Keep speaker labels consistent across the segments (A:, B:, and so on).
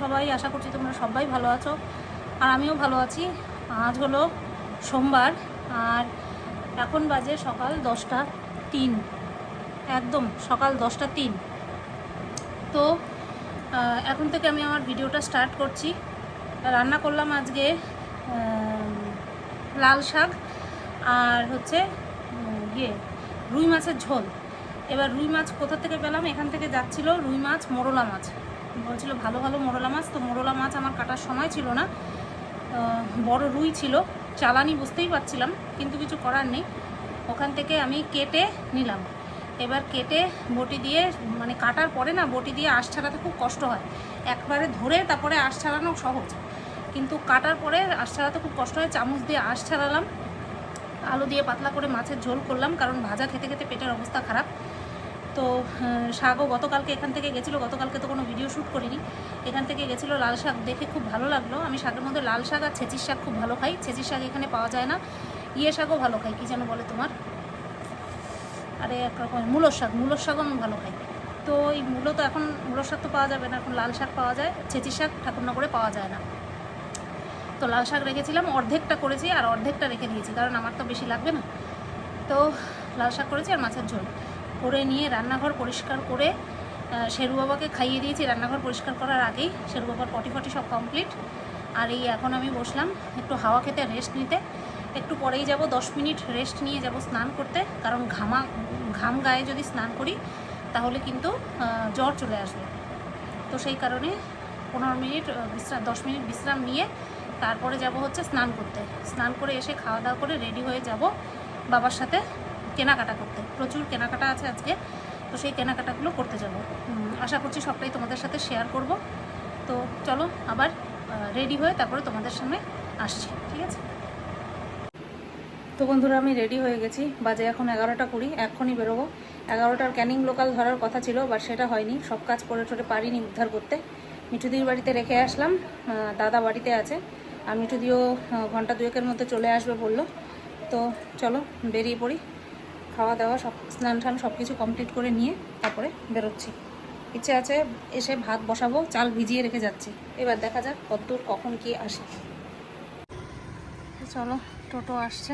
A: সবাই, আশা করছি তোমরা সবাই ভালো আছো। আর আমিও ভালো আছি। আজ হলো সোমবার, আর এখন বাজে সকাল দশটা তিন। একদম সকাল দশটা তিন। তো এখন থেকে আমি আমার ভিডিওটা স্টার্ট করছি। রান্না করলাম আজকে লাল শাক আর হচ্ছে ইয়ে রুই মাছের ঝোল। এবার রুই মাছ কোথা থেকে পেলাম? এখান থেকে যাচ্ছিল রুই মাছ, মোরলা মাছ। বলছিল, ভালো ভালো মোরলা মাছ। তো মোরলা মাছ আমার কাটার সময় ছিল না। বড় রুই ছিল। চালানি বুঝতেই পারছিলাম, কিন্তু কিছু করার নেই। ওখান থেকে আমি কেটে নিলাম। এবার কেটে বটি দিয়ে মানে কাটার পরে না, বটি দিয়ে আঁশ ছাড়াতে খুব কষ্ট হয়। একবারে ধরে তারপরে আঁশ ছাড়ানো সহজ। কিন্তু কাটার পরে আঁশ ছাড়াতে খুব কষ্ট হয়। চামচ দিয়ে আঁশ ছাড়ালাম। আলু দিয়ে পাতলা করে মাছের ঝোল করলাম, কারণ ভাজা খেতে খেতে পেটের অবস্থা খারাপ। তো আহ, শাকও গতকালকে এখান থেকে গেছিল গতকালকে তো কোনো ভিডিও শ্যুট করিনি। এখান থেকে গেছিল লাল শাক দেখে খুব ভালো লাগল। আমি শাকের মধ্যে লাল শাক আর ছেঁচির শাক খুব ভালো খাই। ছেঁচির শাক এখানে পাওয়া যায় না। ইয়ে শাকও ভালো খাই কী যেন বলে তোমার? আরে একরকম মূলর শাক মূলর শাকও আমি ভালো খাই। তো এই মূলো তো এখন মূলর শাক তো পাওয়া যাবে না এখন লাল শাক পাওয়া যায় ছেঁচির শাক ঠাকুরনগরে পাওয়া যায় না। তো লাল শাক রেখেছিলাম অর্ধেকটা করেছি আর অর্ধেকটা রেখে দিয়েছি কারণ আমার তো বেশি লাগবে না। তো লাল শাক করেছি আর মাছের ঝোল। করে নিয়ে রান্নাঘর পরিষ্কার করে শেরু বাবাকে খাইয়ে দিয়েছি। রান্নাঘর পরিষ্কার করার আগেই শেরু বাবার পটি ফটি সব কমপ্লিট আর এই এখন আমি বসলাম একটু হাওয়া খেতে রেস্ট নিতে। একটু পরেই যাব, দশ মিনিট রেস্ট নিয়ে যাব স্নান করতে। কারণ ঘামা, ঘাম গায়ে যদি স্নান করি, তাহলে কিন্তু জ্বর চলে আসবে। তো সেই কারণে পনেরো মিনিট বিশ্রাম, দশ মিনিট বিশ্রাম নিয়ে তারপরে যাব হচ্ছে স্নান করতে। স্নান করে এসে খাওয়া দাওয়া করে রেডি হয়ে যাব বাবার সাথে। কেনাকাটা করতে। প্রচুর কেনাকাটা আছে আজকে, তো সেই কেনাকাটাগুলো করতে যাব। আশা করছি সবটাই তোমাদের সাথে শেয়ার করব। তো চলো আবার রেডি হয়ে তারপরে তোমাদের সামনে আসছি, ঠিক আছে? তো বন্ধুরা, আমি রেডি হয়ে গেছি। বাজে এখন এগারোটা কুড়ি, এক্ষুনি বেরোবো। এগারোটার ক্যানিং লোকাল ধরার কথা ছিল বাট সেটা হয়নি। সব কাজ করে টোরে পারিনি উদ্ধার করতে। মিঠুদির বাড়িতে রেখে আসলাম। দাদা বাড়িতে আছে। আর মিঠুদিও ঘণ্টা দুয়েকের মধ্যে চলে আসবে বলল। তো চলো, বেরিয়ে পড়ি। খাওয়া দাওয়া সব স্নান টান সব কিছু কমপ্লিট করে নিয়ে তারপরে বেরোচ্ছি। ইচ্ছে আছে এসে ভাত বসাবো, চাল ভিজিয়ে রেখে যাচ্ছি। এবার দেখা যাক কতদূর কখন কি আসে। চলো, টোটো আসছে।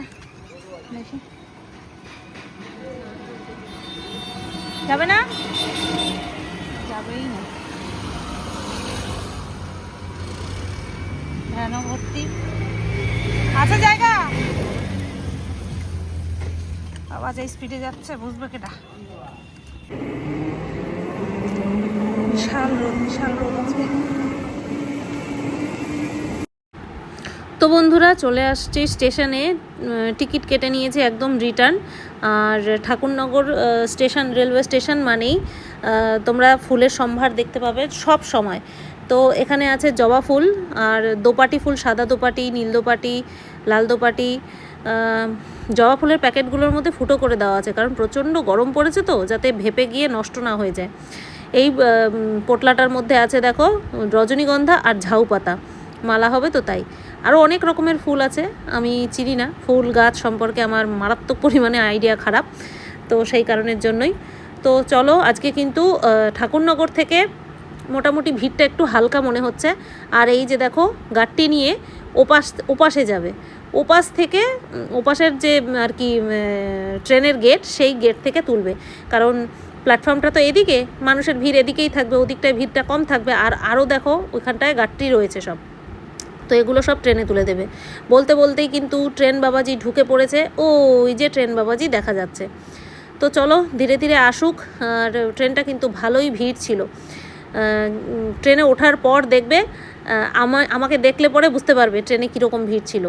A: দেখি। যাবে না? যাবেই না। ভ্যানও ভর্তি। আছে জায়গা? এই স্পিডে যাচ্ছে, বুঝবে কেটা তো বন্ধুরা, চলে আসছি স্টেশনে টিকিট কেটে নিয়েছি একদম রিটার্ন। আর ঠাকুরনগর স্টেশন, রেলওয়ে স্টেশন মানেই তোমরা ফুলের সম্ভার দেখতে পাবে সব সময়। তো এখানে আছে জবা ফুল, আর দোপাটি ফুল, সাদা দোপাটি, নীল দোপাটি, লাল দোপাটি জবা ফুলের প্যাকেটগুলোর মধ্যে ফুটো করে দেওয়া আছে, কারণ প্রচণ্ড গরম পড়েছে তো, যাতে ভেপে গিয়ে নষ্ট না হয়ে যায়। এই পোটলাটার মধ্যে আছে দেখো, রজনীগন্ধা আর ঝাউ পাতা মালা হবে তো তাই। আরও অনেক রকমের ফুল আছে, আমি চিনি না। ফুল গাছ সম্পর্কে আমার মারাত্মক পরিমাণে আইডিয়া খারাপ, তো সেই কারণের জন্যই। তো চলো, আজকে কিন্তু ঠাকুরনগর থেকে মোটামুটি ভিড়টা একটু হালকা মনে হচ্ছে। আর এই যে দেখো গাড়টি নিয়ে ওপাশ, ওপাশে যাবে। ওপাশ থেকে ওপাশের যে আর কি ট্রেনের গেট, সেই গেট থেকে তুলবে। কারণ প্ল্যাটফর্মটা তো এদিকে, মানুষের ভিড় এদিকেই থাকবে, ওদিকটায় ভিড়টা কম থাকবে। আর আরও দেখো, ওইখানটায় গাড়টি রয়েছে সব। তো এগুলো সব ট্রেনে তুলে দেবে। বলতে বলতেই কিন্তু ট্রেন বাবাজি ঢুকে পড়েছে। ও ওই যে ট্রেন বাবাজি দেখা যাচ্ছে। তো চলো, ধীরে ধীরে আসুক। আর ট্রেনটা কিন্তু ভালোই ভিড় ছিল। ট্রেনে ওঠার পর দেখবে আমাকে দেখলে পরে বুঝতে পারবে ট্রেনে কীরকম ভিড় ছিল।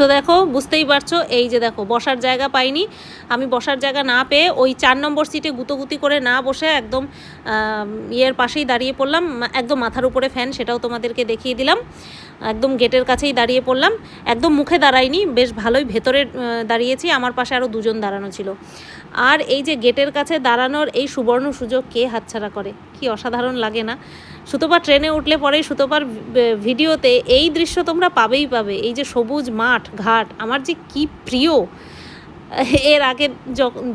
A: তো দেখো, বুঝতেই পারছ, এই যে দেখো, বসার জায়গা পাইনি। আমি বসার জায়গা না পেয়ে ওই চার নম্বর সিটে গুতোগুতি করে না বসে একদম ইয়ের পাশেই দাঁড়িয়ে পড়লাম। একদম মাথার উপরে ফ্যান সেটাও তোমাদেরকে দেখিয়ে দিলাম। একদম গেটের কাছেই দাঁড়িয়ে পড়লাম। একদম মুখে দাঁড়াইনি, বেশ ভালোই ভেতরে দাঁড়িয়েছি। আমার পাশে আরও দুজন দাঁড়ানো ছিল। আর এই যে গেটের কাছে দাঁড়ানোর এই সুবর্ণ সুযোগ কে হাতছাড়া করে? কি অসাধারণ লাগে না।
B: সুতোপা ট্রেনে উঠলে পরেই সুতোপার ভিডিওতে, এই দৃশ্য তোমরা পাবেই পাবে। এই যে সবুজ মাঠ, ঘাট, আমার যে কি প্রিয়। এর আগে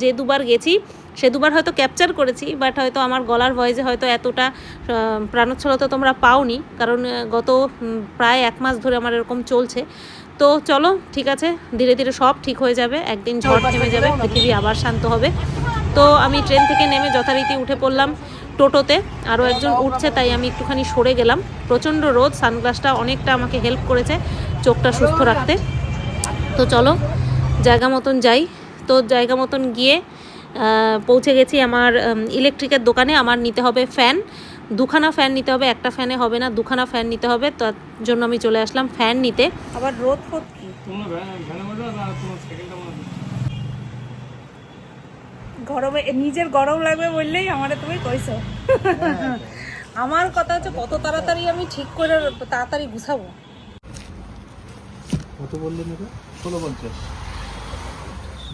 B: যে দুবার গেছি, সে দুবার হয়তো ক্যাপচার করেছি বাট হয়তো আমার গলার ভয়েসে হয়তো এতটা প্রাণোচ্ছলতা তোমরা পাওনি, কারণ গত প্রায় এক মাস ধরে আমার এরকম চলছে। তো চলো, ঠিক আছে, ধীরে ধীরে সব ঠিক হয়ে যাবে, একদিন ঝড় থেমে যাবে, পৃথিবী আবার শান্ত হবে। তো আমি ট্রেন থেকে নেমে যথারীতি উঠে পড়লাম। টোটোতে আরও একজন উঠছে তাই আমি একটুখানি সরে গেলাম। প্রচণ্ড রোদ সানগ্লাসটা অনেকটা আমাকে হেল্প করেছে চোখটা সুস্থ রাখতে। তো চলো জায়গা মতন যাই। তো জায়গা মতন গিয়ে পৌঁছে গেছি আমার ইলেকট্রিকের দোকানে। আমার নিতে হবে ফ্যান দুখানা ফ্যান নিতে হবে একটা ফ্যানে হবে না দুখানা ফ্যান নিতে হবে। তার জন্য আমি চলে আসলাম ফ্যান নিতে।
A: আবার রোদ ফোদ কি
C: তোমরা ভ্যান- ভ্যানে বসো আর তোমার সাইকেলটা মনে হয়
A: গরমে নিজের গরম লাগবে বললেই আমারে তুমি কইছো। আমার কথা হচ্ছে কত তাড়াতাড়ি আমি ঠিক করে তাড়াতাড়ি গুছাবো।
C: কত বললেন এটা ষোলো পঞ্চাশ।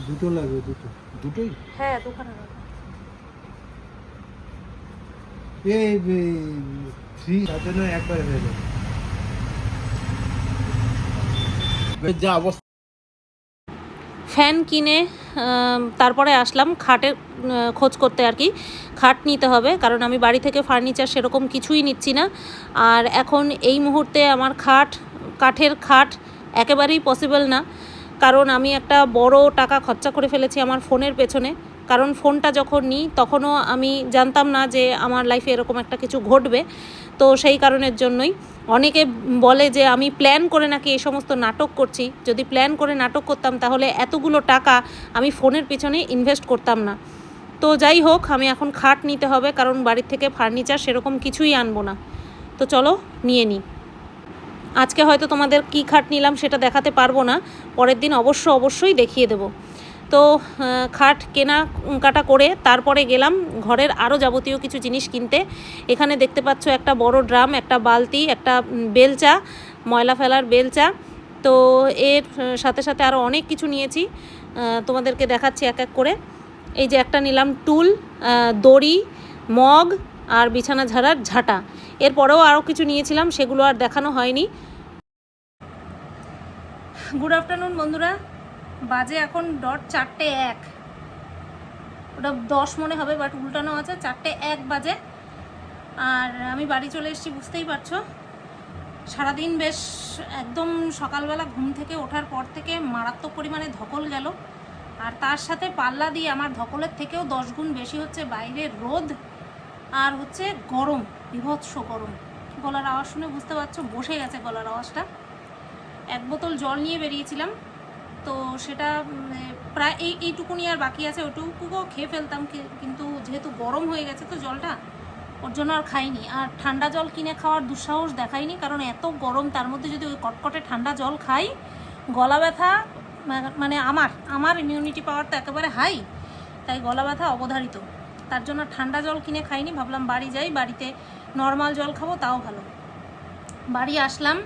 C: দুটো লাগবে দুটো। দুটোই?
A: হ্যাঁ দুখানা
C: এই ফ্রি তার জন্য একবারে হয়ে যাবে। যা অবস্থা।
B: ফ্যান কিনে তারপরে আসলাম খাটের খোঁজ করতে আর কি। খাট নিতে হবে, কারণ আমি বাড়ি থেকে ফার্নিচার সেরকম কিছুই নিচ্ছি না। আর এখন এই মুহূর্তে আমার খাট, কাঠের খাট একেবারেই পসিবল না। কারণ আমি একটা বড় টাকা খরচা করে ফেলেছি আমার ফোনের পেছনে। কারণ ফোনটা যখন নিই, তখনও আমি জানতাম না যে আমার লাইফে এরকম একটা কিছু ঘটবে। তো সেই কারণের জন্যই। অনেকে বলে যে, আমি প্ল্যান করে নাকি এই সমস্ত নাটক করছি। যদি প্ল্যান করে নাটক করতাম, তাহলে এতগুলো টাকা আমি ফোনের পিছনে ইনভেস্ট করতাম না। তো যাই হোক, আমি এখন খাট নিতে হবে, কারণ বাড়ির থেকে ফার্নিচার সেরকম কিছুই আনব না। তো চলো, নিয়ে নিই আজকে হয়তো তোমাদের কী খাট নিলাম সেটা দেখাতে পারব না। পরের দিন অবশ্য অবশ্যই দেখিয়ে দেবো। তো খাট কেনা, কাটা করে তারপরে গেলাম। ঘরের আরও যাবতীয় কিছু জিনিস কিনতে। এখানে দেখতে পাচ্ছ একটা বড় ড্রাম, একটা বালতি, একটা বেলচা, ময়লা ফেলার বেলচা। তো এর সাথে সাথে আরও অনেক কিছু নিয়েছি। তোমাদেরকে দেখাচ্ছি এক এক করে। এই যে একটা নিলাম টুল দড়ি, মগ আর বিছানা ঝাড়ার ঝাঁটা। এরপরেও আরও কিছু নিয়েছিলাম, সেগুলো আর দেখানো হয়নি।
A: গুড আফটারনুন বন্ধুরা। বাজে এখন ডট চারটে এক। ওটা দশ মনে হবে বাট উল্টানো আছে, চারটে এক বাজে। আর আমি বাড়ি চলে এসেছি, বুঝতেই পারছ। সারাদিন বেশ একদম সকালবেলা ঘুম থেকে ওঠার পর থেকে মারাত্মক পরিমাণে ধকল গেল। আর তার সাথে পাল্লা দিয়ে আমার ধকলের থেকেও দশ গুণ বেশি হচ্ছে বাইরে রোদ আর হচ্ছে গরম, বিভৎস গরম। গলার আওয়াজ শুনে বুঝতে পারছ, বসে গেছে গলার আওয়াজটা। এক বোতল জল নিয়ে বেরিয়েছিলাম। তো সেটা উম, প্রায় এই এইটুকুনি আর বাকি আছে ওটুকুও খেয়ে ফেলতাম কিন্তু যেহেতু গরম হয়ে গেছে তো জলটা ওর জন্য আর খাইনি। আর ঠান্ডা জল কিনে খাওয়ার দুঃসাহস দেখাইনি কারণ এত গরম তার মধ্যে যদি ওই কটকটে ঠান্ডা জল খাই গলা ব্যথা মানে আমার আমার ইমিউনিটি পাওয়ার তো একেবারে হাই তাই গলা ব্যথা অবধারিত। তার জন্য ঠান্ডা জল কিনে খাইনি ভাবলাম বাড়ি যাই বাড়িতে নর্মাল জল খাব তাও ভালো। বাড়ি আসলাম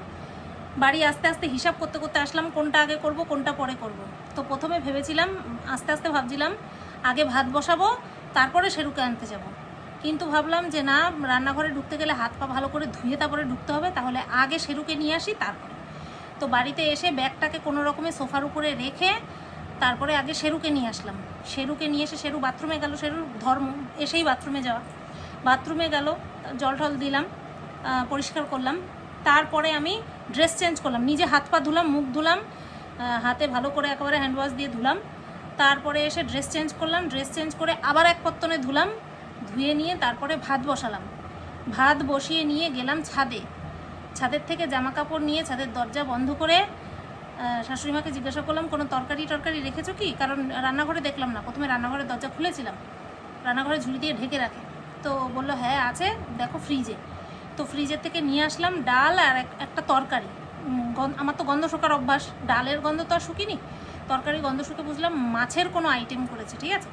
A: বাড়ি আস্তে আস্তে হিসাব করতে করতে আসলাম, কোনটা আগে করব, কোনটা পরে করব। তো প্রথমে ভেবেছিলাম, আস্তে আস্তে ভাবছিলাম, আগে ভাত বসাবো, তারপরে সেরুকে আনতে যাব। কিন্তু ভাবলাম যে না, রান্নাঘরে ঢুকতে গেলে হাত পা ভালো করে ধুয়ে তারপরে ঢুকতে হবে, তাহলে আগে সেরুকে নিয়ে আসি, তারপরে। তো বাড়িতে এসে ব্যাগটাকে কোনো রকমে সোফার উপরে রেখে তারপরে আগে শেরুকে নিয়ে আসলাম। শেরুকে নিয়ে এসে শেরু বাথরুমে গেল শেরুর ধর্ম, এসেই বাথরুমে যাওয়া। বাথরুমে গেল, জল টল দিলাম পরিষ্কার করলাম। তারপরে আমি ড্রেস চেঞ্জ করলাম। নিজে হাত পা ধুলাম, মুখ ধুলাম হাতে ভালো করে একেবারে হ্যান্ড ওয়াশ দিয়ে ধুলাম। তারপরে এসে ড্রেস চেঞ্জ করলাম। ড্রেস চেঞ্জ করে আবার এক পত্তনে ধুলাম। ধুয়ে নিয়ে তারপরে ভাত বসালাম। ভাত বসিয়ে নিয়ে গেলাম ছাদে। ছাদের থেকে জামা কাপড় নিয়ে ছাদের দরজা বন্ধ করে শাশুড়িমাকে জিজ্ঞাসা করলাম, কোনো তরকারি টরকারি রেখেছো কি? কারণ রান্নাঘরে দেখলাম না। প্রথমে রান্নাঘরের দরজা খুলেছিলাম। রান্নাঘরে ঝুড়ি দিয়ে ঢেকে রাখে। তো বলল হ্যাঁ আছে। দেখো ফ্রিজে তো ফ্রিজের থেকে নিয়ে আসলাম ডাল আর একটা তরকারি। আমার তো গন্ধ শোকার অভ্যাস। ডালের গন্ধ তো আর শুকিনি। তরকারি গন্ধ শুকে বুঝলাম মাছের কোনো আইটেম করেছে, ঠিক আছে?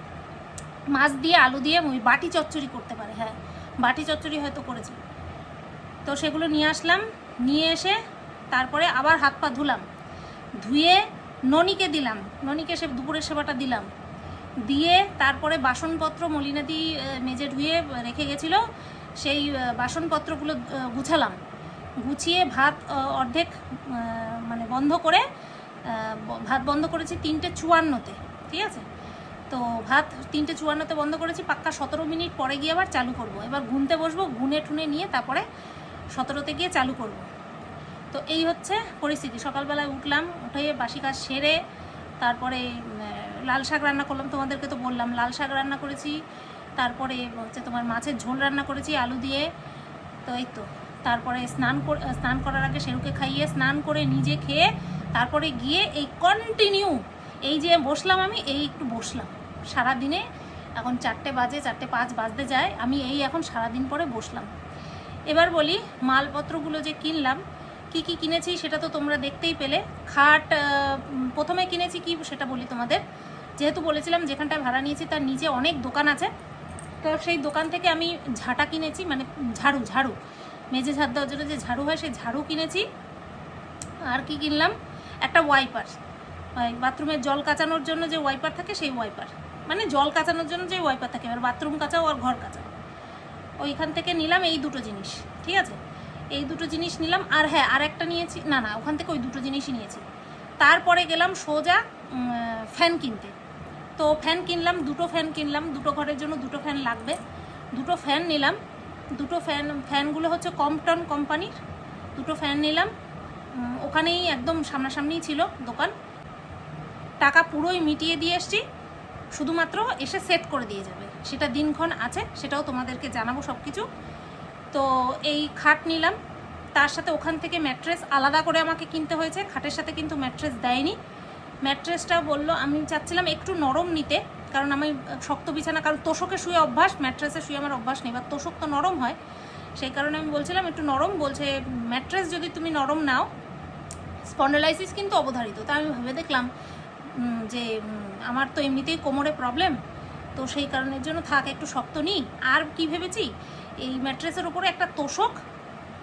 A: মাছ দিয়ে আলু দিয়ে বাটি চচ্চড়ি করতে পারে হ্যাঁ। বাটি চচ্চড়ি হয়তো করেছে। তো সেগুলো নিয়ে আসলাম। নিয়ে এসে তারপরে আবার হাত পা ধুলাম। ধুয়ে ননিকে দিলাম। ননিকে সে দুপুরের সেবাটা দিলাম। দিয়ে তারপরে বাসনপত্র মলিনাদি মেজে ধুয়ে রেখে গেছিল। সেই বাসনপত্রগুলো গুছালাম। গুছিয়ে ভাত অর্ধেক মানে বন্ধ করে ভাত বন্ধ করেছি তিনটে চুয়ান্নতে, ঠিক আছে? তো ভাত তিনটে চুয়ান্নতে বন্ধ করেছি, পাক্কা সতেরো মিনিট পরে গিয়ে আবার চালু করব। এবার গুনতে বসবো গুনে টুনে নিয়ে তারপরে সতেরোতে গিয়ে চালু করব। তো এই হচ্ছে পরিস্থিতি। সকালবেলায় উঠলাম, উঠে বাসি কাজ সেরে, তারপরে লাল শাক রান্না করলাম। তোমাদেরকে তো বললাম, লাল শাক রান্না করেছি। তারপরে হচ্ছে তোমার মাছের ঝোল রান্না করেছি, আলু দিয়ে। তো এই তো। তারপরে স্নান স্নান করার আগে সেরুকে খাইয়ে স্নান করে নিজে খেয়ে তারপরে গিয়ে এই কন্টিনিউ এই যে বসলাম আমি, এই একটু বসলাম। সারা দিনে এখন চারটে বাজে, চারটে পাঁচ বাজতে যায়, আমি এই এখন সারাদিন পরে বসলাম। এবার বলি মালপত্রগুলো যে কিনলাম, কি কি কিনেছি সেটা তো তোমরা দেখতেই পেলে। খাট প্রথমে কিনেছি কি সেটা বলি তোমাদের। যেহেতু বলেছিলাম যেখানটায় ভাড়া নিয়েছি তার নিচে অনেক দোকান আছে। তো সেই দোকান থেকে আমি ঝাঁটা কিনেছি মানে ঝাড়ু ঝাড়ু। মেঝে ঝাড় দেওয়ার জন্য যে ঝাড়ু হয়, সেই ঝাড়ু কিনেছি। আর কি কিনলাম? একটা ওয়াইপার। বাথরুমের জল কাচানোর জন্য যে ওয়াইপার থাকে, সেই ওয়াইপার। মানে জল কাচানোর জন্য যে ওয়াইপার থাকে, এবার বাথরুম কাচাও আর ঘর কাচাও। ওইখান থেকে নিলাম এই দুটো জিনিস, ঠিক আছে? এই দুটো জিনিস নিলাম। আর হ্যাঁ আর একটা নিয়েছি, না না, ওখান থেকে ওই দুটো জিনিসই নিয়েছি। তারপরে গেলাম সোজা ফ্যান কিনতে। তো ফ্যান কিনলাম, দুটো ফ্যান কিনলাম, দুটো ঘরের জন্য দুটো ফ্যান লাগবে। দুটো ফ্যান নিলাম। দুটো ফ্যান, ফ্যানগুলো হচ্ছে কমটন কোম্পানির। দুটো ফ্যান নিলাম। ওখানেই একদম সামনাসামনিই ছিল দোকান। টাকা পুরোই মিটিয়ে দিয়ে এসছি। শুধুমাত্র এসে সেট করে দিয়ে যাবে। সেটা দিনক্ষণ আছে, সেটাও তোমাদেরকে জানাব সব কিছু তো এই খাট নিলাম। তার সাথে ওখান থেকে ম্যাট্রেস আলাদা করে আমাকে কিনতে হয়েছে। খাটের সাথে কিন্তু ম্যাট্রেস দেয়নি। ম্যাট্রেসটা বলল, আমি চাচ্ছিলাম একটু নরম নিতে, কারণ আমি শক্ত বিছানা, কারণ তোষকে শুয়ে অভ্যাস, ম্যাট্রেসে শুয়ে আমার অভ্যাস নেই, বা তোষক তো নরম হয়। সেই কারণে আমি বলছিলাম, একটু নরম, বলছে, ম্যাট্রেস যদি তুমি নরম নাও, স্পন্ডালাইসিস কিন্তু অবধারিত। তা আমি ভেবে দেখলাম যে আমার তো এমনিতেই কোমরে প্রবলেম, তো সেই কারণের জন্য থাক, একটু শক্ত নিই। আর কি ভেবেছি, এই ম্যাট্রেসের উপরে একটা তোষক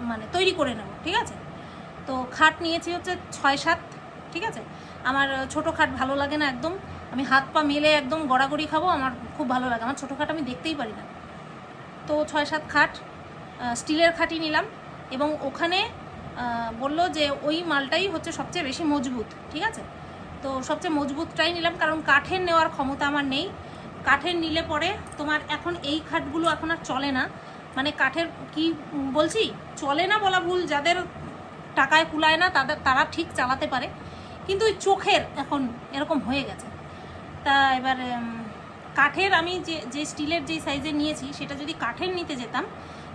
A: মানে তৈরি করে নেব, ঠিক আছে? তো খাট নিয়েছি হচ্ছে ছয় সাত ঠিক আছে? আমার ছোট খাট ভালো লাগে না একদম। আমি হাত পা মেলে একদম গড়াগড়ি খাব, আমার খুব ভালো লাগে। আমার ছোটো খাট আমি দেখতেই পারি না। তো ছয় সাত খাট স্টিলের খাটই নিলাম এবং ওখানে বলল যে ওই মালটাই হচ্ছে সবচেয়ে বেশি মজবুত, ঠিক আছে? তো সবচেয়ে মজবুতটাই নিলাম কারণ কাঠের নেওয়ার ক্ষমতা আমার নেই। কাঠের নিলে পরে তোমার এখন এই খাটগুলো এখন আর চলে না। মানে কাঠের কি বলছি? চলে না বলা ভুল, যাদের টাকায় কুলায় না, তাদের, তারা ঠিক চালাতে পারে। কিন্তু ওই চোখের এখন এরকম হয়ে গেছে। তা এবার কাঠের আমি যে যে স্টিলের যে সাইজের নিয়েছি, সেটা যদি কাঠের নিতে যেতাম,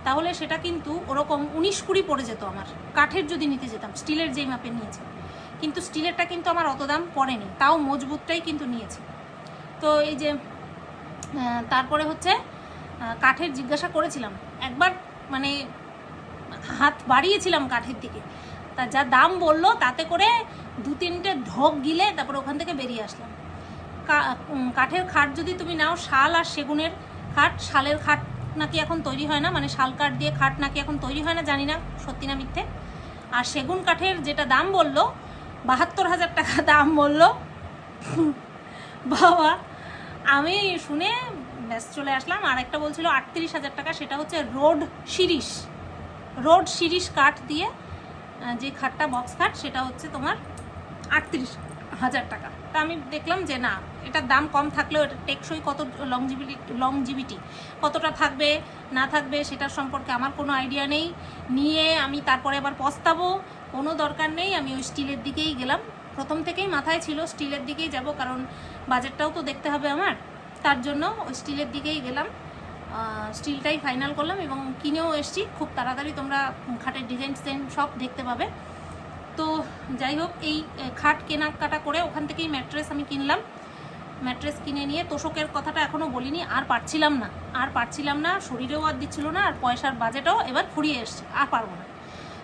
A: তাহলে সেটা কিন্তু ওরকম উনিশ কুড়ি পড়ে যেত আমার। কাঠের যদি নিতে যেতাম, স্টিলের যেই মাপের নিয়েছি। কিন্তু স্টিলেরটা কিন্তু আমার অত দাম পড়েনি, তাও মজবুতটাই কিন্তু নিয়েছি। তো এই যে তারপরে হচ্ছে কাঠের জিজ্ঞাসা করেছিলাম, একবার মানে হাত বাড়িয়েছিলাম কাঠের দিকে। তা যা দাম বলল, তাতে করে দু তিনটে ঢোক গিলে তারপর ওখান থেকে বেরিয়ে আসলাম। কাঠের খাট যদি তুমি নাও, শাল আর সেগুনের খাট, শালের খাট নাকি এখন তৈরি হয় না? মানে শাল কাঠ দিয়ে খাট নাকি এখন তৈরি হয় না? জানি না, সত্যি না মিথ্যে। আর সেগুন কাঠের যেটা দাম বলল, বাহাত্তর হাজার টাকা দাম বলল। বাবা, আমি শুনে ব্যাস চলে আসলাম। আর একটা বলছিল আটত্রিশ হাজার টাকা, সেটা হচ্ছে রোড শিরিশ রোড শিরিশ কাঠ দিয়ে যে খাটটা, বক্স খাট, সেটা হচ্ছে তোমার আটত্রিশ হাজার টাকা। তা আমি দেখলাম যে না, এটার দাম কম থাকলেও এটা টেকসই কত লংজিবিটি লংজিবিটি কতটা থাকবে, না থাকবে সেটার সম্পর্কে আমার কোনো আইডিয়া নেই। নিয়ে আমি তারপরে আবার পস্তাবো, কোনো দরকার নেই, আমি ওই স্টিলের দিকেই গেলাম। প্রথম থেকেই মাথায় ছিল স্টিলের দিকেই যাব, কারণ বাজেটটাও তো দেখতে হবে আমার। তার জন্য ওই স্টিলের দিকেই গেলাম। স্টিলটাই ফাইনাল করলাম এবং কিনেও এসছি। খুব তাড়াতাড়ি তোমরা খাটের ডিজাইন টিজাইন সব দেখতে পাবে। তো যাই হোক, এই খাট কেনাকাটা করে ওখান থেকেই ম্যাট্রেস আমি কিনলাম। ম্যাট্রেস কিনে নিয়ে তোষকের কথাটা এখনও বলিনি, আর পারছিলাম না। আর পারছিলাম না, শরীরেও আর দিচ্ছিল না, আর পয়সার বাজেটও এবার ফুরিয়ে এসছে, আর পারব না।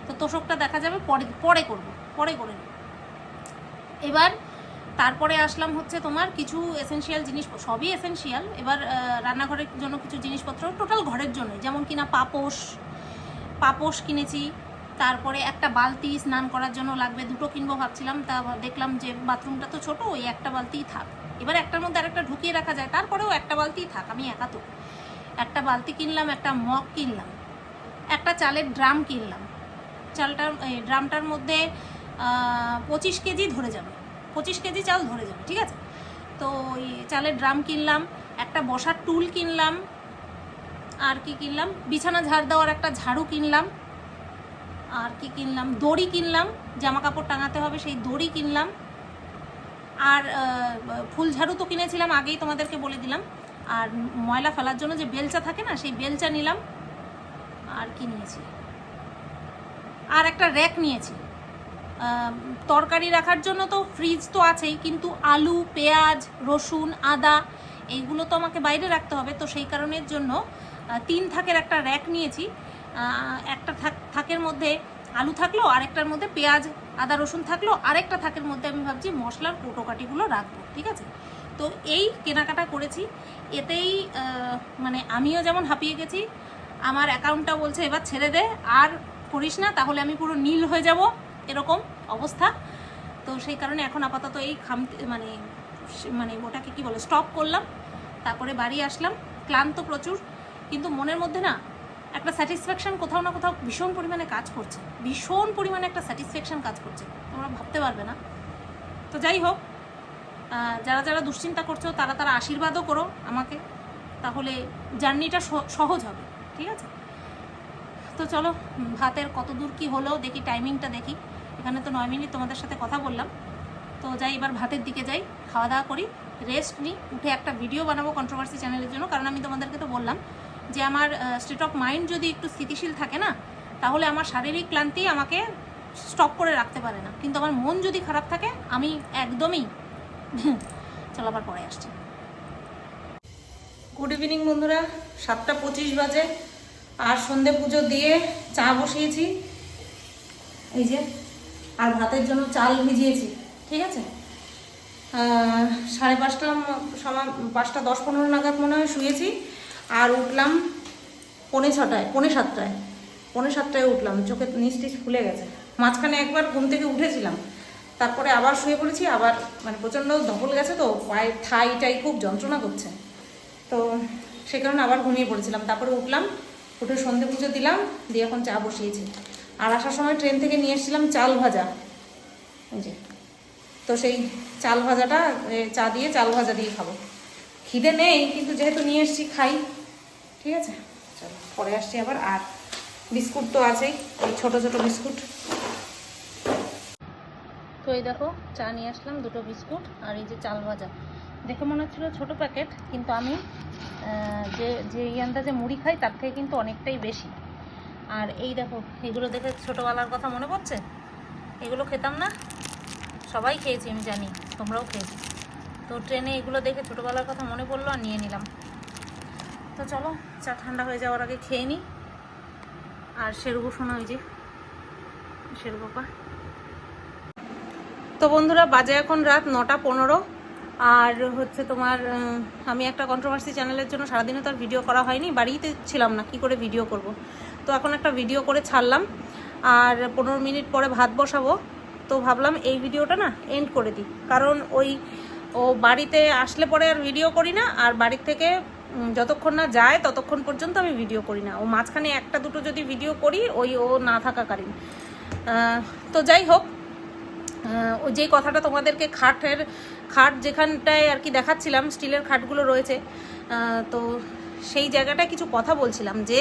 A: তো তোষকটা দেখা যাবে, পরে পরে করব, পরে করে নেব। এবার তারপরে আসলাম হচ্ছে তোমার কিছু এসেনশিয়াল জিনিস, সবই এসেনশিয়াল এবার রান্নাঘরের জন্য কিছু জিনিসপত্র টোটাল ঘরের জন্য যেমন কিনা পাপোশ পাপোশ কিনেছি তারপরে একটা বালতি স্নান করার জন্য লাগবে, দুটো কিনবো ভাবছিলাম, তা দেখলাম যে বাথরুমটা তো ছোট, ওই একটা বালতিই থাক। এবার একটার মধ্যে আরেকটা ঢুকিয়ে রাখা যায়, তারপরেও একটা বালতিই থাক, আমি একা তো। একটা বালতি কিনলাম, একটা মগ কিনলাম, একটা চালের ড্রাম কিনলাম। চালটার, এই ড্রামটার মধ্যে পঁচিশ কেজি ধরে যাবে, পঁচিশ কেজি চাল ধরে যাবে, ঠিক আছে? তো ওই চালের ড্রাম কিনলাম, একটা বসার টুল কিনলাম, আর কি কিনলাম? বিছানা ঝাড় দেওয়ার একটা ঝাড়ু কিনলাম আর কি কিনলাম? দড়ি কিনলাম জামা কাপড় টাঙাতে হবে, সেই দড়ি কিনলাম। আর ফুলঝাড়ু তো কিনেছিলাম, আগেই তোমাদেরকে বলে দিলাম। আর ময়লা ফেলার জন্য যে বেলচা থাকে না, সেই বেলচা নিলাম। আর কি নিয়েছি? আর একটা র্যাক নিয়েছি। তরকারি রাখার জন্য তো ফ্রিজ তো আছেই, কিন্তু আলু, পেঁয়াজ, রসুন, আদা, এইগুলো তো আমাকে বাইরে রাখতে হবে। তো সেই কারণের জন্য তিন থাকের একটা র্যাক নিয়েছি। একটা থাক, থাকের মধ্যে আলু থাকল, আরেকটার মধ্যে পেঁয়াজ, আদা, রসুন থাকল, আরেকটা থাকের মধ্যে আমি ভাবছি মশলার কোটোকাটিগুলো রাখব, ঠিক আছে? তো এই কেনাকাটা করেছি। এতেই মানে আমিও যেমন হাঁপিয়ে গেছি, আমার অ্যাকাউন্টটা বলছে, এবার ছেড়ে দে, আর করিস না, তাহলে আমি পুরো নীল হয়ে যাব। এরকম অবস্থা। তো সেই কারণে এখন আপাতত এই খামতে মানে মানে ওটাকে কি বলে স্টপ করলাম। তারপরে বাড়ি আসলাম। ক্লান্ত প্রচুর, কিন্তু মনের মধ্যে না একটা স্যাটিসফ্যাকশন কোথাও না কোথাও ভীষণ পরিমাণে কাজ করছে। ভীষণ পরিমাণে একটা স্যাটিসফ্যাকশন কাজ করছে। তোমরা ভাবতে পারবে না। তো যাই হোক যারা যারা দুশ্চিন্তা করছ, তারা তারা আশীর্বাদও করো আমাকে। তাহলে জার্নিটা সহজ হবে, ঠিক আছে? তো চলো, ভাতের কত দূর কী হলো দেখি টাইমিংটা দেখি। এখানে তো নয় মিনিট তোমাদের সাথে কথা বললাম। তো যাই, এবার ভাতের দিকে যাই খাওয়া দাওয়া করি রেস্ট নিই, উঠে একটা ভিডিও বানাবো কন্ট্রোভার্সি চ্যানেলের জন্য, কারণ আমি তোমাদেরকে তো বললাম যে আমার স্টেট অফ মাইন্ড যদি একটু স্থিতিশীল থাকে না, তাহলে আমার শারীরিক ক্লান্তি আমাকে স্টপ করে রাখতে পারে না। কিন্তু আমার মন যদি খারাপ থাকে, আমি একদমই চলো আবার পরে আসছি। গুড ইভিনিং বন্ধুরা, সাতটা পঁচিশ বাজে, আর সন্ধে পুজো দিয়ে চা বসিয়েছি। এই যে, আর ভাতের জন্য চাল ভিজিয়েছি, ঠিক আছে? সাড়ে পাঁচটা সময় পাঁচটা দশ পনেরো নাগাদ মনে হয় শুয়েছি। আর উঠলাম পৌনে ছটায়, পৌনে সাতটায় পৌনে সাতটায় উঠলাম, চোখে নিচ টিচ ফুলে গেছে। মাঝখানে একবার ঘুম থেকে উঠেছিলাম, তারপরে আবার শুয়ে পড়েছি, আবার মানে প্রচণ্ড ধকল গেছে তো পায়ের থাইটাই খুব যন্ত্রণা করছে। তো সে কারণে আবার ঘুমিয়ে পড়েছিলাম। তারপরে উঠলাম, উঠে সন্ধে পুজো দিলাম, দিয়ে এখন চা বসিয়েছি। আর আসার সময় ট্রেন থেকে নিয়ে এসেছিলাম চাল ভাজা। যে, তো সেই চাল ভাজাটা চা দিয়ে চাল ভাজা দিয়ে খাব। খিদে নেই, কিন্তু যেহেতু নিয়ে এসেছি, খাই। ঠিক আছে? চলো, পরে আসছি আবার। আর বিস্কুট তো আছেই, এই ছোটো ছোটো বিস্কুট। তো এই দেখো, চা নিয়ে আসলাম, দুটো বিস্কুট আর এই যে চাল ভাজা। দেখে মনে হচ্ছিল ছোটো প্যাকেট, কিন্তু আমি যে যে আন্দাজে মুড়ি খাই, তার থেকে কিন্তু অনেকটাই বেশি। আর এই দেখো, এগুলো দেখে ছোটোবেলার কথা মনে পড়ছে? এগুলো খেতাম না? সবাই খেয়েছি, আমি জানি, তোমরাও খেয়েছি। তো ট্রেনে এগুলো দেখে ছোটোবেলার কথা মনে পড়ল আর নিয়ে নিলাম। তো চলো, চা ঠান্ডা হয়ে যাওয়ার আগে খেয়ে নিই আর সেরবো শোনা ওই যে শেরবাপা তো বন্ধুরা, বাজে এখন রাত নটা পনেরো। আর হচ্ছে তোমার আমি একটা কন্ট্রোভার্সি চ্যানেলের জন্য সারাদিনে তো আর ভিডিও করা হয়নি। বাড়িতে ছিলাম না, কি করে ভিডিও করব? তো এখন একটা ভিডিও করে ছাড়লাম। আর পনেরো মিনিট পরে ভাত বসাবো। তো ভাবলাম এই ভিডিওটা না এন্ড করে দিই। কারণ ওই, ও বাড়িতে আসলে পরে আর ভিডিও করি না। আর বাড়ির থেকে যতক্ষণ না যায়, ততক্ষণ পর্যন্ত আমি ভিডিও করি না। ও মাঝখানে একটা, দুটো যদি ভিডিও করি, ওই ও না থাকাকালীন। তো যাই হোক ও যে কথাটা তোমাদেরকে খাটের, খাট যেখানটায় আর কি দেখাচ্ছিলাম, স্টিলের খাটগুলো রয়েছে তো সেই জায়গাটায় কিছু কথা বলছিলাম যে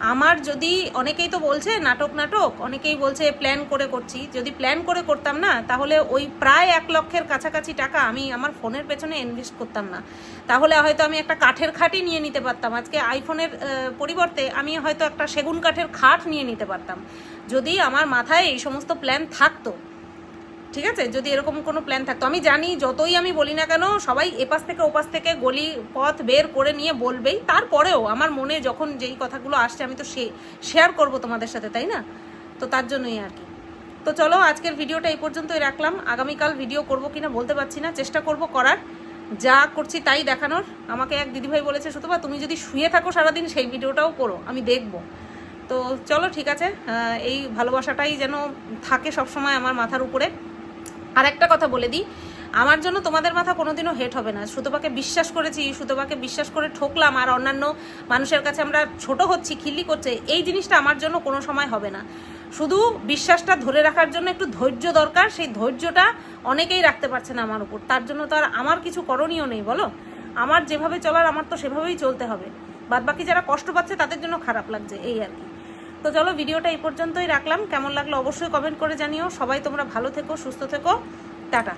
A: আমার যদি অনেকেই তো বলছে নাটক নাটক, অনেকেই বলছে প্ল্যান করে করছি। যদি প্ল্যান করে করতাম না, তাহলে ওই প্রায় এক লক্ষের কাছাকাছি টাকা আমি আমার ফোনের পেছনে ইনভেস্ট করতাম না। তাহলে হয়তো আমি একটা কাঠের খাটই নিয়ে নিতে পারতাম। আজকে আইফোনের পরিবর্তে আমি হয়তো একটা সেগুন কাঠের খাট নিয়ে নিতে পারতাম। যদি আমার মাথায় এই সমস্ত প্ল্যান থাকতো ঠিক আছে? যদি এরকম কোনো প্ল্যান থাকতো। আমি জানি যতই আমি বলি না কেন, সবাই এপাশ থেকে ওপাশ থেকে গলি পথ বের করে নিয়ে বলবেই। তারপরেও আমার মনে যখন যেই কথাগুলো আসছে, আমি তো শেয়ার করব তোমাদের সাথে, তাই না? তো তার জন্যই আর কি। তো চলো, আজকের ভিডিওটা এই পর্যন্তই রাখলাম। আগামীকাল ভিডিও করব কিনা বলতে পারছি না। চেষ্টা করব করার। যা করছি তাই দেখানোর। আমাকে এক দিদিভাই বলেছে সুতবা তুমি যদি শুয়ে থাকো সারাদিন, সেই ভিডিওটাও করো। আমি দেখব। তো চলো, ঠিক আছে? এই ভালোবাসাটাই যেন থাকে সবসময় আমার মাথার উপরে। আর একটা কথা বলে দিই। আমার জন্য তোমাদের মাথা কোনোদিনও হেট হবে না। সুতপাকে বিশ্বাস করেছি, সুতপাকে বিশ্বাস করে ঠকলাম আর অন্যান্য মানুষের কাছে আমরা ছোট হচ্ছি, খিল্লি করছে, এই জিনিসটা আমার জন্য কোনো সময় হবে না। শুধু বিশ্বাসটা ধরে রাখার জন্য একটু ধৈর্য দরকার, সেই ধৈর্যটা অনেকেই রাখতে পারছে না আমার উপর। তার জন্য তো আর আমার কিছু করণীয় নেই, বলো? আমার যেভাবে চলার, আমার তো সেভাবেই চলতে হবে। বাদ বাকি যারা কষ্ট পাচ্ছে, তাদের জন্য খারাপ লাগছে, এই আর কি। তো চলো ভিডিওটা এই পর্যন্তই রাখলাম। কেমন লাগল অবশ্যই কমেন্ট করে জানিও। সবাই তোমরা ভালো থেকো, সুস্থ থেকো। টাটা।